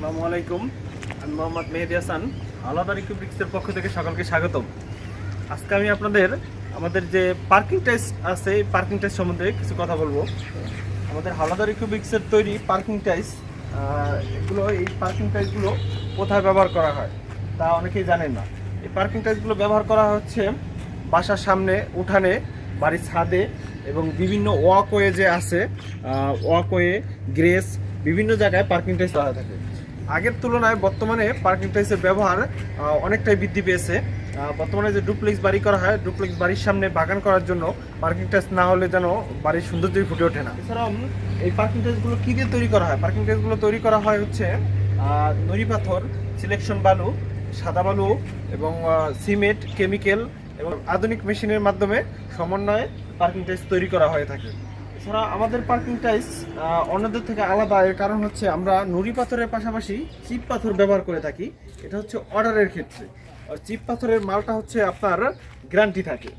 আসসালামু আলাইকুম। আমি মোহাম্মদ মেহেদি হাসান, আলাদা রিকুব্রিক্সের পক্ষ থেকে সকলকে স্বাগতম। আজকে আমি আপনাদের, আমাদের যে পার্কিং টাইস আছে, এই পার্কিং টাইস সম্বন্ধে কিছু কথা বলব। আমাদের হালাদা রিকুব্রিক্সের তৈরি পার্কিং টাইস এগুলো, এই পার্কিং টাইসগুলো কোথায় ব্যবহার করা হয়, তা অনেকেই জানেন না। এই পার্কিং টাইসগুলো ব্যবহার করা হচ্ছে বাসার সামনে, উঠানে, বাড়ির ছাদে এবং বিভিন্ন ওয়াকওয়ে যে আছে ওয়াকওয়ে, গ্রেস, বিভিন্ন জায়গায় পার্কিং টাইস করা থাকে। আগের তুলনায় বর্তমানে পার্কিং টাইসের ব্যবহার অনেকটাই বৃদ্ধি পেয়েছে। বর্তমানে যে ডুপ্লেক্স বাড়ি করা হয় ডুপ্লেক্স বাড়ির সামনে বাগান করার জন্য পার্কিং টাইস না হলে যেন বাড়ির সৌন্দর্যই ফুটে ওঠে না। এছাড়াও, এই পার্কিং টাইসগুলো কী দিয়ে তৈরি করা হয়? পার্কিং টাইসগুলো তৈরি করা হয় হচ্ছে নুড়ি পাথর সিলেকশন বালু, সাদা বালু এবং সিমেন্ট কেমিক্যাল এবং আধুনিক মেশিনের মাধ্যমে সমন্বয়ে পার্কিং টাইস তৈরি করা হয়ে থাকে। এছাড়া আমাদের পার্কিং টাইস অন্যদের থেকে আলাদা। এর কারণ হচ্ছে আমরা নুড়ি পাথরের পাশাপাশি চিপ পাথর ব্যবহার করে থাকি। এটা হচ্ছে অর্ডারের ক্ষেত্রে। আর চিপ পাথরের মালটা হচ্ছে আপনার গ্যারান্টি থাকে।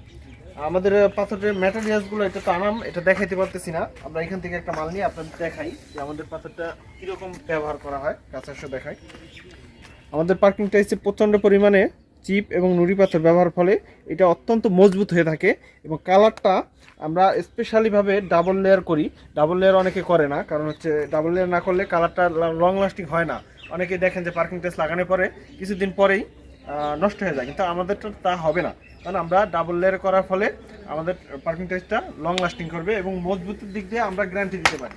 আমাদের পাথরের ম্যাটেরিয়ালসগুলো এটা তো আনাম, এটা দেখাইতে পারতেছি না। আমরা এখান থেকে একটা মাল নিয়ে আপনাদের দেখাই যে আমাদের পাথরটা কীরকম ব্যবহার করা হয় কাছে দেখাই আমাদের পার্কিং টাইসে প্রচণ্ড পরিমাণে চিপ এবং নুড়ি পাথর ব্যবহার ফলে এটা অত্যন্ত মজবুত হয়ে থাকে এবং কালারটা আমরা স্পেশালিভাবে ডাবল লেয়ার করি। ডাবল লেয়ার অনেকে করে না, কারণ হচ্ছে ডাবল লেয়ার না করলে কালারটা লং লাস্টিং হয় না। অনেকে দেখেন যে পার্কিং টাইস লাগানোর পরে কিছুদিন পরেই নষ্ট হয়ে যায়। কিন্তু আমাদেরটা তা হবে না। কারণ আমরা ডাবল লেয়ার করার ফলে আমাদের পার্কিং টাইসটা লং লাস্টিং করবে এবং মজবুতের দিক দিয়ে আমরা গ্যারান্টি দিতে পারি।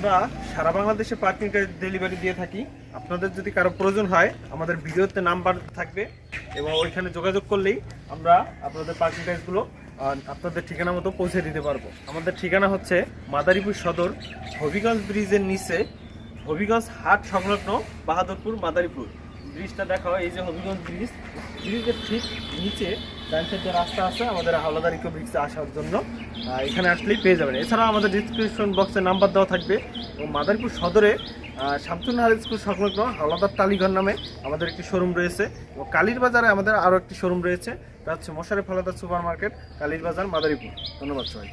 আমরা সারা বাংলাদেশে পার্কিং টাইস ডেলিভারি দিয়ে থাকি। আপনাদের যদি কারও প্রয়োজন হয়, আমাদের ভিডিওতে নাম্বার থাকবে এবং ওইখানে যোগাযোগ করলেই আমরা আপনাদের পার্কিং টাইসগুলো আপনাদের ঠিকানা মতো পৌঁছে দিতে পারব। আমাদের ঠিকানা হচ্ছে মাদারীপুর সদর, হবিগঞ্জ ব্রিজের নিচে, হবিগঞ্জ হাট সংলগ্ন বাহাদুরপুর মাদারীপুর। ব্রিজটা দেখো এই যে হবিগঞ্জ ব্রিজ, ব্রিজের ঠিক নিচে ডান সাইডে রাস্তা আছে, আমাদের হাওলাদার ইকো ব্রিক্সে আসার জন্য এখানে আসলেই পেয়ে যাবেন। এছাড়াও আমাদের ডিসক্রিপশন বক্সে নাম্বার দেওয়া থাকবে। এবং মাদারীপুর সদরে শামসুন্নাহার স্কুল সংলগ্ন হাওলাদার টালিঘর নামে আমাদের একটি শোরুম রয়েছে। এবং কালীর বাজারে আমাদের আরও একটি শোরুম রয়েছে। তা হচ্ছে মোশারেফ ফালাদার সুপার মার্কেট কালীর বাজার মাদারীপুর। ধন্যবাদ সবাই